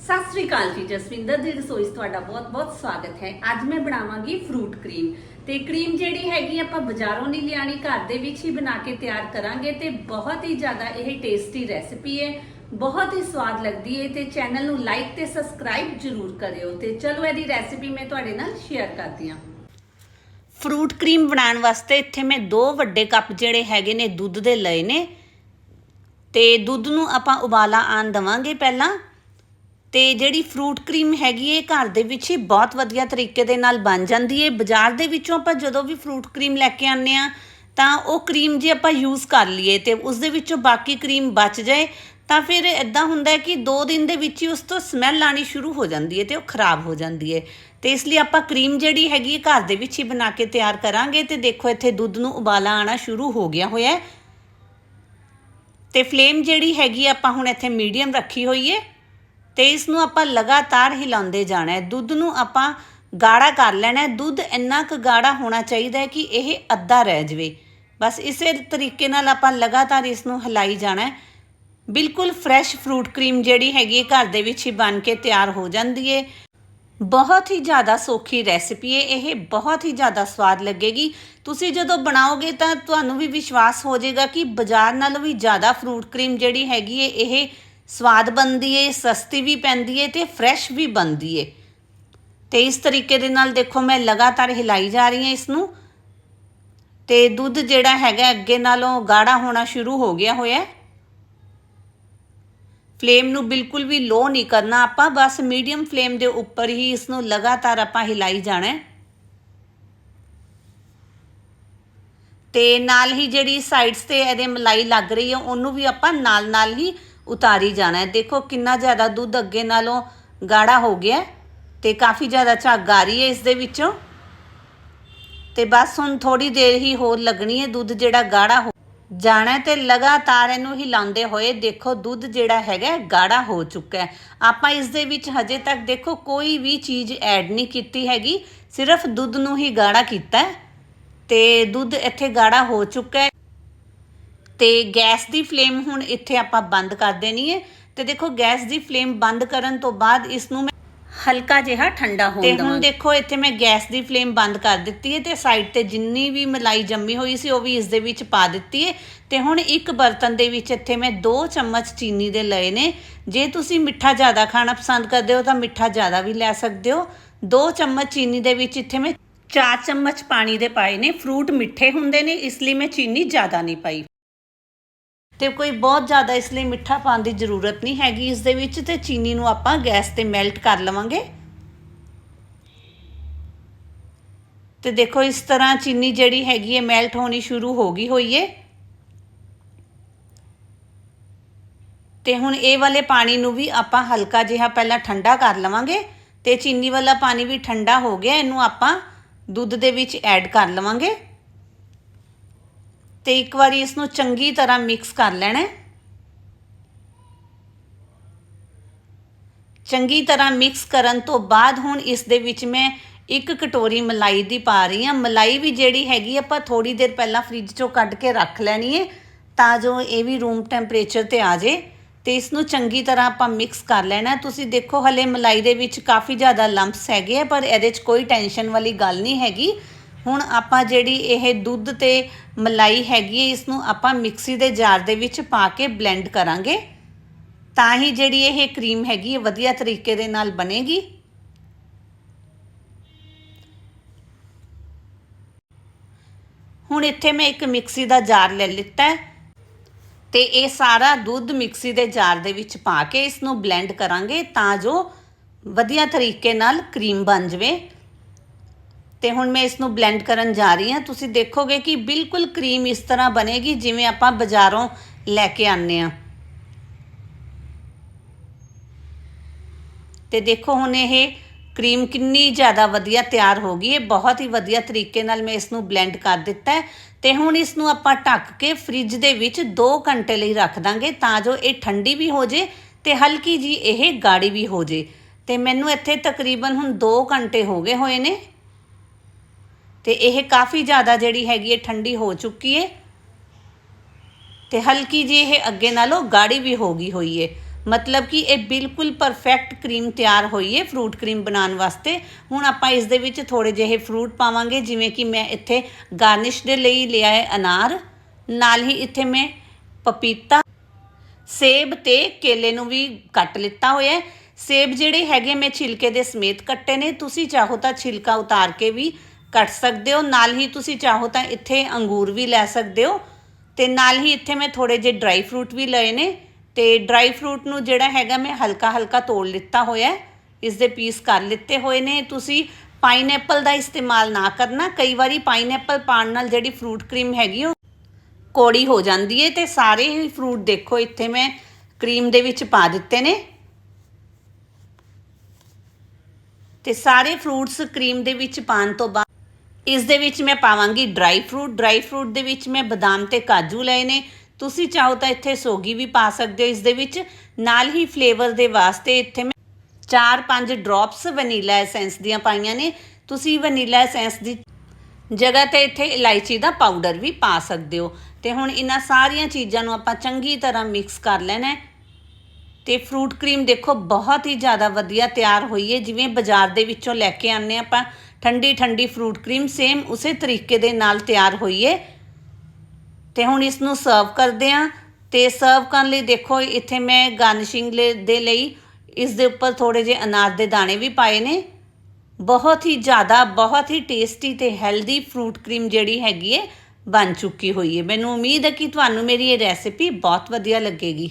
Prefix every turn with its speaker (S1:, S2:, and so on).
S1: ਸਤਿ ਸ੍ਰੀ ਅਕਾਲ ਜੀ, ਜਸਵਿੰਦਰ ਦੀ ਰਸੋਈ 'ਚ ਤੁਹਾਡਾ ਬਹੁਤ-ਬਹੁਤ ਸਵਾਗਤ ਹੈ। ਅੱਜ ਮੈਂ ਬਣਾਵਾਂਗੀ ਫਰੂਟ ਕਰੀਮ ਤੇ ਕਰੀਮ ਜਿਹੜੀ ਹੈਗੀ ਆਪਾਂ ਬਾਜ਼ਾਰੋਂ ਨਹੀਂ ਲਿਆਣੀ ਘਰ ਦੇ ਵਿੱਚ ਹੀ ਬਣਾ ਕੇ ਤਿਆਰ ਕਰਾਂਗੇ ਤੇ ਬਹੁਤ ਹੀ ਜ਼ਿਆਦਾ ਇਹ ਟੇਸਟੀ ਰੈਸਿਪੀ ਹੈ। ਬਹੁਤ ਹੀ ਸਵਾਦ ਲੱਗਦੀ ਹੈ ਤੇ ਚੈਨਲ ਨੂੰ ਲਾਈਕ ਤੇ ਸਬਸਕ੍ਰਾਈਬ ਜ਼ਰੂਰ ਕਰਿਓ। ਤੇ ਚਲੋ ਇਹਦੀ ਰੈਸਿਪੀ ਮੈਂ ਤੁਹਾਡੇ ਨਾਲ ਸ਼ੇਅਰ ਕਰਦੀ ਹਾਂ। ਫਰੂਟ ਕਰੀਮ ਬਣਾਉਣ ਵਾਸਤੇ ਇੱਥੇ ਮੈਂ ਦੋ ਵੱਡੇ ਕੱਪ ਜਿਹੜੇ ਹੈਗੇ ਨੇ, ਦੁੱਧ ਦੇ ਲਏ ਨੇ। ਤੇ ਦੁੱਧ ਨੂੰ ਆਪਾਂ ਉਬਾਲਾ ਆਣ ਦਵਾਂਗੇ ਪਹਿਲਾਂ। ਤੇ ਜਿਹੜੀ ਫਰੂਟ ਕਰੀਮ ਹੈਗੀ ਹੈ ਘਰ ਦੇ ਵਿੱਚ ਹੀ ਬਹੁਤ ਵਧੀਆ ਤਰੀਕੇ ਦੇ ਨਾਲ ਬਣ ਜਾਂਦੀ ਹੈ ਬਾਜ਼ਾਰ ਦੇ ਵਿੱਚੋਂ ਆਪਾਂ ਜਦੋਂ ਵੀ ਫਰੂਟ ਕਰੀਮ ਲੈ ਕੇ ਆਉਂਦੇ ਆ ਤਾਂ ਉਹ ਕਰੀਮ ਜੇ ਆਪਾਂ ਯੂਜ਼ ਕਰ ਲਈਏ ਤੇ ਉਸ ਦੇ ਵਿੱਚੋਂ ਬਾਕੀ ਕਰੀਮ ਬਚ ਜਾਏ, ਤਾਂ ਫਿਰ ਇਦਾਂ ਹੁੰਦਾ ਕਿ 2 ਦਿਨ ਦੇ ਵਿੱਚ ਹੀ ਉਸ ਤੋਂ ਸਮੈਲ ਆਣੀ ਸ਼ੁਰੂ ਹੋ ਜਾਂਦੀ ਹੈ ਤੇ ਉਹ ਖਰਾਬ ਹੋ ਜਾਂਦੀ ਹੈ ਤੇ ਇਸ ਲਈ ਆਪਾਂ ਕਰੀਮ ਜਿਹੜੀ ਹੈਗੀ ਹੈ ਘਰ ਦੇ ਵਿੱਚ ਹੀ ਬਣਾ ਕੇ ਤਿਆਰ ਕਰਾਂਗੇ ਤੇ ਦੇਖੋ ਇੱਥੇ ਦੁੱਧ ਨੂੰ ਉਬਾਲਾ ਆਣਾ ਸ਼ੁਰੂ ਹੋ ਗਿਆ ਹੋਇਆ ਹੈ ਤੇ ਫਲੇਮ ਜਿਹੜੀ ਹੈਗੀ ਆਪਾਂ ਹੁਣ ਇੱਥੇ ਮੀਡੀਅਮ ਰੱਖੀ ਹੋਈ ਹੈ ਤੇ ਇਸ ਨੂੰ ਆਪਾਂ ਲਗਾਤਾਰ ਹਿਲਾਉਂਦੇ ਜਾਣਾ ਹੈ। ਦੁੱਧ ਨੂੰ ਆਪਾਂ ਗਾੜਾ ਕਰ ਲੈਣਾ ਹੈ। ਦੁੱਧ ਇੰਨਾ ਕੁ ਗਾੜਾ ਹੋਣਾ ਚਾਹੀਦਾ ਹੈ ਕਿ ਇਹ ਅੱਧਾ ਰਹਿ ਜਵੇ। ਬਸ ਇਸੇ ਤਰੀਕੇ ਨਾਲ ਆਪਾਂ ਲਗਾਤਾਰ ਇਸ ਨੂੰ ਹਿਲਾਈ ਜਾਣਾ ਹੈ। ਬਿਲਕੁਲ ਫਰੈਸ਼ ਫਰੂਟ ਕਰੀਮ ਜਿਹੜੀ ਹੈਗੀ ਹੈ, ਘਰ ਦੇ ਵਿੱਚ ਹੀ ਬਣ ਕੇ ਤਿਆਰ ਹੋ ਜਾਂਦੀ ਹੈ। ਬਹੁਤ ਹੀ ਜ਼ਿਆਦਾ ਸੌਖੀ ਰੈਸਿਪੀ ਹੈ। ਇਹ ਬਹੁਤ ਹੀ ਜ਼ਿਆਦਾ ਸਵਾਦ ਲੱਗੇਗੀ। ਤੁਸੀਂ ਜਦੋਂ ਬਣਾਓਗੇ ਤਾਂ ਤੁਹਾਨੂੰ ਵੀ ਵਿਸ਼ਵਾਸ ਹੋ ਜਾਏਗਾ ਕਿ ਬਾਜ਼ਾਰ ਨਾਲੋਂ ਵੀ ਜ਼ਿਆਦਾ ਫਰੂਟ ਕਰੀਮ ਜਿਹੜੀ ਹੈਗੀ ਹੈ, ਇਹ ਸਵਾਦ ਬਣਦੀ ਹੈ ਸਸਤੀ ਵੀ ਪੈਂਦੀ ਹੈ ਤੇ ਫਰੈਸ਼ ਵੀ ਬਣਦੀ ਹੈ ਤੇ ਇਸ ਤਰੀਕੇ ਦੇ ਨਾਲ ਦੇਖੋ ਮੈਂ ਲਗਾਤਾਰ ਹਿਲਾਈ ਜਾ ਰਹੀ ਹਾਂ ਇਸ ਨੂੰ ਤੇ ਦੁੱਧ ਜਿਹੜਾ ਹੈਗਾ ਅੱਗੇ ਨਾਲੋਂ ਗਾੜਾ ਹੋਣਾ ਸ਼ੁਰੂ ਹੋ ਗਿਆ ਹੋਇਆ ਫਲੇਮ ਨੂੰ ਬਿਲਕੁਲ ਵੀ ਲੋ ਨਹੀਂ ਕਰਨਾ ਆਪਾਂ, ਬਸ ਮੀਡੀਅਮ ਫਲੇਮ ਦੇ ਉੱਪਰ ਹੀ ਇਸ ਨੂੰ ਲਗਾਤਾਰ ਆਪਾਂ ਹਿਲਾਈ ਜਾਣਾ ਹੈ। ਤੇ ਨਾਲ ਹੀ ਜਿਹੜੀ ਸਾਈਡਸ ਤੇ ਇਹਦੇ ਮਲਾਈ ਲੱਗ ਰਹੀ ਹੈ, ਉਹਨੂੰ ਵੀ ਆਪਾਂ ਨਾਲ ਨਾਲ ਹੀ ਉਤਾਰੀ ਜਾਣਾ ਹੈ। ਦੇਖੋ ਕਿੰਨਾ ਜ਼ਿਆਦਾ ਦੁੱਧ ਅੱਗੇ ਨਾਲੋਂ ਗਾੜਾ ਹੋ ਗਿਆ ਹੈ ਤੇ ਕਾਫੀ ਜ਼ਿਆਦਾ ਝੱਗ ਆ ਰਹੀ ਹੈ ਇਸ ਦੇ ਵਿੱਚੋਂ। ਤੇ ਬਸ ਹੁਣ ਥੋੜੀ ਦੇਰ ਹੀ ਹੋਰ ਲੱਗਣੀ ਹੈ ਦੁੱਧ ਜਿਹੜਾ ਗਾੜਾ ਹੋ ਜਾਣਾ ਹੈ ਤੇ ਲਗਾਤਾਰ ਇਹਨੂੰ ਹਿਲਾਉਂਦੇ ਹੋਏ ਦੇਖੋ ਦੁੱਧ ਜਿਹੜਾ ਹੈਗਾ ਗਾੜਾ ਹੋ ਚੁੱਕਾ ਹੈ। ਆਪਾਂ ਇਸ ਦੇ ਵਿੱਚ ਹਜੇ ਤੱਕ ਦੇਖੋ ਕੋਈ ਵੀ ਚੀਜ਼ ਐਡ ਨਹੀਂ ਕੀਤੀ ਹੈਗੀ। ਸਿਰਫ ਦੁੱਧ ਨੂੰ ਹੀ ਗਾੜਾ ਕੀਤਾ ਹੈ ਤੇ ਦੁੱਧ ਇੱਥੇ ਗਾੜਾ ਹੋ ਚੁੱਕਾ ਹੈ। ਤੇ ਗੈਸ ਦੀ ਫਲੇਮ ਹੁਣ ਇੱਥੇ ਆਪਾਂ ਬੰਦ ਕਰ ਦੇਣੀ ਹੈ। ਤੇ ਦੇਖੋ ਗੈਸ ਦੀ ਫਲੇਮ ਬੰਦ ਕਰਨ ਤੋਂ ਬਾਅਦ ਇਸ ਨੂੰ ਮੈਂ ਹਲਕਾ ਜਿਹਾ ਠੰਡਾ ਹੋਣ
S2: ਤੇ
S1: ਦਵਾਂਗੀ।
S2: ਹੁਣ
S1: ਦੇਖੋ ਇੱਥੇ ਮੈਂ ਗੈਸ ਦੀ ਫਲੇਮ ਬੰਦ ਕਰ ਦਿੱਤੀ ਹੈ ਤੇ ਸਾਈਡ ਤੇ ਜਿੰਨੀ ਵੀ ਮਲਾਈ ਜੰਮੀ ਹੋਈ ਸੀ ਉਹ ਵੀ ਇਸ ਦੇ ਵਿੱਚ ਪਾ ਦਿੱਤੀ ਹੈ। ਤੇ ਹੁਣ ਇੱਕ ਬਰਤਨ ਦੇ ਵਿੱਚ ਇੱਥੇ ਮੈਂ 2 ਚਮਚ ਚੀਨੀ ਦੇ ਲਏ ਨੇ। ਜੇ ਤੁਸੀਂ ਮਿੱਠਾ ਜ਼ਿਆਦਾ ਖਾਣਾ ਪਸੰਦ ਕਰਦੇ ਹੋ ਤਾਂ ਮਿੱਠਾ ਜ਼ਿਆਦਾ ਵੀ ਲੈ ਸਕਦੇ ਹੋ। 2 ਚਮਚ ਚੀਨੀ ਦੇ ਵਿੱਚ ਇੱਥੇ ਮੈਂ 4 ਚਮਚ ਪਾਣੀ ਦੇ ਪਾਏ ਨੇ। ਫਰੂਟ ਮਿੱਠੇ ਹੁੰਦੇ ਨੇ ਇਸ ਲਈ ਮੈਂ ਚੀਨੀ ਜ਼ਿਆਦਾ ਨਹੀਂ ਪਾਈ। ਤੇ ਕੋਈ ਬਹੁਤ ਜ਼ਿਆਦਾ ਇਸ ਲਈ ਮਿੱਠਾ ਪਾਉਣ ਦੀ ਜ਼ਰੂਰਤ ਨਹੀਂ ਹੈਗੀ। ਇਸ ਦੇ ਵਿੱਚ ਤੇ ਚੀਨੀ ਨੂੰ ਆਪਾਂ ਗੈਸ ਤੇ ਮੈਲਟ ਕਰ ਲਵਾਂਗੇ। ਤੇ ਦੇਖੋ, ਇਸ ਤਰ੍ਹਾਂ ਚੀਨੀ ਜਿਹੜੀ ਹੈਗੀ ਹੈ ਮੈਲਟ ਹੋਣੀ ਸ਼ੁਰੂ ਹੋ ਗਈ ਹੋਈ ਹੈ। ਤੇ ਹੁਣ ਇਹ ਵਾਲੇ ਪਾਣੀ ਨੂੰ ਵੀ ਆਪਾਂ ਹਲਕਾ ਜਿਹਾ ਪਹਿਲਾਂ ਠੰਡਾ ਕਰ ਲਵਾਂਗੇ। ਤੇ ਚੀਨੀ ਵਾਲਾ ਪਾਣੀ ਵੀ ਠੰਡਾ ਹੋ ਗਿਆ, ਇਹਨੂੰ ਆਪਾਂ ਦੁੱਧ ਦੇ ਵਿੱਚ ਐਡ ਕਰ ਲਵਾਂਗੇ। ਤੇ ਇੱਕ ਵਾਰੀ ਇਸ ਨੂੰ ਚੰਗੀ ਤਰ੍ਹਾਂ ਮਿਕਸ ਕਰ ਲੈਣਾ ਚੰਗੀ ਤਰ੍ਹਾਂ ਮਿਕਸ ਕਰਨ ਤੋਂ ਬਾਅਦ ਹੁਣ ਇਸ ਦੇ ਵਿੱਚ ਮੈਂ ਇੱਕ ਕਟੋਰੀ ਮਲਾਈ ਦੀ ਪਾ ਰਹੀ ਹਾਂ। ਮਲਾਈ ਵੀ ਜਿਹੜੀ ਹੈਗੀ ਆਪਾਂ ਥੋੜੀ ਦੇਰ ਪਹਿਲਾਂ ਫ੍ਰਿਜ ਚੋਂ ਕੱਢ ਕੇ ਰੱਖ ਲੈਣੀ ਹੈ ਤਾਂ ਜੋ ਇਹ ਵੀ ਰੂਮ ਟੈਂਪਰੇਚਰ ਤੇ ਆ ਜੇ ਤੇ ਇਸ ਨੂੰ ਚੰਗੀ ਤਰ੍ਹਾਂ ਆਪਾਂ ਮਿਕਸ ਕਰ ਲੈਣਾ ਤੁਸੀਂ ਦੇਖੋ ਹਲੇ ਮਲਾਈ ਦੇ ਵਿੱਚ ਕਾਫੀ ਜ਼ਿਆਦਾ ਲੰਪਸ ਹੈਗੇ ਆ, ਪਰ ਇਹਦੇ 'ਚ ਕੋਈ ਟੈਨਸ਼ਨ ਵਾਲੀ ਗੱਲ ਨਹੀਂ ਹੈਗੀ। ਹੁਣ ਆਪਾਂ ਜਿਹੜੀ ਇਹ ਦੁੱਧ ਤੇ ਮਲਾਈ ਹੈਗੀ ਹੈ ਇਸ ਨੂੰ ਆਪਾਂ ਮਿਕਸੀ ਦੇ ਜਾਰ ਦੇ ਵਿੱਚ ਪਾ ਕੇ ਬਲੈਂਡ ਕਰਾਂਗੇ। ਤਾਂ ਹੀ ਜਿਹੜੀ ਇਹ ਕਰੀਮ ਹੈਗੀ ਹੈ, ਵਧੀਆ ਤਰੀਕੇ ਦੇ ਨਾਲ ਬਣੇਗੀ। ਹੁਣ ਇੱਥੇ ਮੈਂ ਇੱਕ ਮਿਕਸੀ ਦਾ ਜਾਰ ਲੈ ਲਿੱਤਾ ਹੈ ਤੇ ਇਹ ਸਾਰਾ ਦੁੱਧ ਮਿਕਸੀ ਦੇ ਜਾਰ ਦੇ ਵਿੱਚ ਪਾ ਕੇ ਇਸ ਨੂੰ ਬਲੈਂਡ ਕਰਾਂਗੇ ਤਾਂ ਜੋ ਵਧੀਆ ਤਰੀਕੇ ਨਾਲ ਕਰੀਮ ਬਣ ਜਵੇ। ਤੇ ਹੁਣ ਮੈਂ ਇਸ ਨੂੰ ਬਲੈਂਡ ਕਰਨ ਜਾ ਰਹੀ ਹਾਂ। ਤੁਸੀਂ ਦੇਖੋਗੇ ਕਿ ਬਿਲਕੁਲ ਕਰੀਮ ਇਸ ਤਰ੍ਹਾਂ ਬਣੇਗੀ ਜਿਵੇਂ ਆਪਾਂ ਬਾਜ਼ਾਰੋਂ ਲੈ ਕੇ ਆਨੇ ਆ ਤੇ ਦੇਖੋ ਹੁਣ ਇਹ ਕਰੀਮ ਕਿੰਨੀ ਜ਼ਿਆਦਾ ਵਧੀਆ ਤਿਆਰ ਹੋ ਗਈ ਹੈ। ਬਹੁਤ ਹੀ ਵਧੀਆ ਤਰੀਕੇ ਨਾਲ ਮੈਂ ਇਸ ਨੂੰ ਬਲੈਂਡ ਕਰ ਦਿੱਤਾ ਹੈ। ਤੇ ਹੁਣ ਇਸ ਨੂੰ ਆਪਾਂ ਢੱਕ ਕੇ ਫ੍ਰਿਜ ਦੇ ਵਿੱਚ 2 ਘੰਟੇ ਲਈ ਰੱਖ ਦਾਂਗੇ ਤਾਂ ਜੋ ਇਹ ਠੰਡੀ ਵੀ ਹੋ ਜੇ ਤੇ ਹਲਕੀ ਜੀ ਇਹ ਗਾੜੀ ਵੀ ਹੋ ਜੇ। ਤੇ ਮੈਨੂੰ ਇੱਥੇ ਤਕਰੀਬਨ ਹੁਣ 2 ਘੰਟੇ ਹੋ ਗਏ ਹੋਏ ਨੇ। ਤੇ ਇਹ ਕਾਫੀ ਜ਼ਿਆਦਾ ਜਿਹੜੀ ਹੈਗੀ ਹੈ ਠੰਡੀ ਹੋ ਚੁੱਕੀ ਹੈ। ਤੇ ਹਲਕੀ ਜੀ ਇਹ ਅੱਗੇ ਨਾਲੋਂ ਗਾੜੀ ਵੀ ਹੋ ਗਈ ਹੋਈ ਹੈ। ਮਤਲਬ ਕਿ ਇਹ ਬਿਲਕੁਲ ਪਰਫੈਕਟ ਕਰੀਮ ਤਿਆਰ ਹੋਈ ਹੈ ਫਰੂਟ ਕਰੀਮ ਬਣਾਉਣ ਵਾਸਤੇ। ਹੁਣ ਆਪਾਂ ਇਸ ਦੇ ਵਿੱਚ ਥੋੜੇ ਜਿਹੇ ਫਰੂਟ ਪਾਵਾਂਗੇ, ਜਿਵੇਂ ਕਿ ਮੈਂ ਇੱਥੇ ਗਾਰਨਿਸ਼ ਦੇ ਲਈ ਲਿਆ ਹੈ ਅਨਾਰ। ਨਾਲ ਹੀ ਇੱਥੇ ਮੈਂ ਪਪੀਤਾ, ਸੇਬ ਤੇ ਕੇਲੇ ਨੂੰ ਵੀ ਕੱਟ ਲਿੱਤਾ ਹੋਇਆ ਹੈ। ਸੇਬ ਜਿਹੜੇ ਹੈਗੇ ਮੈਂ ਛਿਲਕੇ ਦੇ ਸਮੇਤ ਕੱਟੇ ਨੇ। ਤੁਸੀਂ ਚਾਹੋ ਤਾਂ ਛਿਲਕਾ ਉਤਾਰ ਕੇ ਵੀ ਕੱਟ ਸਕਦੇ ਹੋ, ਨਾਲ ਹੀ ਤੁਸੀਂ ਚਾਹੋ ਤਾਂ ਇੱਥੇ ਅੰਗੂਰ ਵੀ ਲੈ ਸਕਦੇ ਹੋ ਤੇ ਨਾਲ ਹੀ ਇੱਥੇ ਮੈਂ ਥੋੜੇ ਜਿਹੇ ਡਰਾਈ ਫਰੂਟ ਵੀ ਲਏ ਨੇ ਤੇ ਡਰਾਈ ਫਰੂਟ ਨੂੰ ਜਿਹੜਾ ਹੈਗਾ ਮੈਂ ਹਲਕਾ ਹਲਕਾ ਤੋੜ ਲਿੱਤਾ ਹੋਇਆ ਹੈ ਇਸ ਦੇ ਪੀਸ ਕਰ ਲਿੱਤੇ ਹੋਏ ਨੇ। ਤੁਸੀਂ ਪਾਈਨਐਪਲ ਦਾ ਇਸਤੇਮਾਲ ਨਾ ਕਰਨਾ, ਕਈ ਵਾਰੀ ਪਾਈਨਐਪਲ ਪਾਣ ਨਾਲ ਜਿਹੜੀ ਫਰੂਟ ਕਰੀਮ ਹੈਗੀ ਉਹ ਕੋੜੀ ਹੋ ਜਾਂਦੀ ਹੈ ਤੇ ਸਾਰੇ ਹੀ ਫਰੂਟ ਦੇਖੋ, ਇੱਥੇ ਮੈਂ ਕਰੀਮ ਦੇ ਵਿੱਚ ਪਾ ਦਿੱਤੇ ਨੇ। ਤੇ ਸਾਰੇ ਫਰੂਟਸ ਕਰੀਮ ਦੇ ਵਿੱਚ ਪਾਣ ਤੋਂ ਬਾਅਦ ਇਸ ਦੇ ਵਿੱਚ ਮੈਂ ਪਾਵਾਂਗੀ ਡਰਾਈ ਫਰੂਟ ਡਰਾਈ ਫਰੂਟ ਦੇ ਵਿੱਚ ਮੈਂ ਬਦਾਮ ਤੇ ਕਾਜੂ ਲਏ ਨੇ। ਤੁਸੀਂ ਚਾਹੋ ਤਾਂ ਇੱਥੇ ਸੋਗੀ ਵੀ ਪਾ ਸਕਦੇ ਹੋ ਇਸ ਦੇ ਵਿੱਚ। ਨਾਲ ਹੀ ਫਲੇਵਰ ਦੇ ਵਾਸਤੇ ਇੱਥੇ ਮੈਂ 4-5 ਡ੍ਰੌਪਸ ਵਨੀਲਾ ਐਸੈਂਸ ਦੀਆਂ ਪਾਈਆਂ ਨੇ। ਤੁਸੀਂ ਵਨੀਲਾ ਐਸੈਂਸ ਦੀ ਜਗ੍ਹਾ ਤੇ ਇੱਥੇ ਇਲਾਇਚੀ ਦਾ ਪਾਊਡਰ ਵੀ ਪਾ ਸਕਦੇ ਹੋ। ਤੇ ਹੁਣ ਇਹਨਾਂ ਸਾਰੀਆਂ ਚੀਜ਼ਾਂ ਨੂੰ ਆਪਾਂ ਚੰਗੀ ਤਰ੍ਹਾਂ ਮਿਕਸ ਕਰ ਲੈਣਾ ਹੈ। ਤੇ ਫਰੂਟ ਕਰੀਮ ਦੇਖੋ, ਬਹੁਤ ਹੀ ਜ਼ਿਆਦਾ ਵਧੀਆ ਤਿਆਰ ਹੋਈ ਹੈ। ਜਿਵੇਂ ਬਾਜ਼ਾਰ ਦੇ ਵਿੱਚੋਂ ਲੈ ਕੇ ਆਨੇ ਆਪਾਂ। ਠੰਡੀ ਠੰਡੀ ਫਰੂਟ ਕਰੀਮ ਸੇਮ ਉਸੇ ਤਰੀਕੇ ਦੇ ਨਾਲ ਤਿਆਰ ਹੋਈ ਹੈ ਤੇ ਹੁਣ ਇਸ ਨੂੰ ਸਰਵ ਕਰਦੇ ਆ। ਤੇ ਸਰਵ ਕਰਨ ਲਈ ਦੇਖੋ, ਇੱਥੇ ਮੈਂ ਗਾਰਨਿਸ਼ਿੰਗ ਦੇ ਲਈ ਇਸ ਦੇ ਉੱਪਰ ਥੋੜੇ ਜਿਹੇ ਅਨਾਰ ਦੇ ਦਾਣੇ ਵੀ ਪਾਏ ਨੇ। ਬਹੁਤ ਹੀ ਜ਼ਿਆਦਾ, ਬਹੁਤ ਹੀ ਟੇਸਟੀ ਤੇ ਹੈਲਦੀ ਫਰੂਟ ਕਰੀਮ ਜਿਹੜੀ ਹੈਗੀ ਹੈ ਬਣ ਚੁੱਕੀ ਹੋਈ ਹੈ ਮੈਨੂੰ ਉਮੀਦ ਹੈ ਕਿ ਤੁਹਾਨੂੰ ਮੇਰੀ ਇਹ ਰੈਸਿਪੀ ਬਹੁਤ ਵਧੀਆ ਲੱਗੇਗੀ।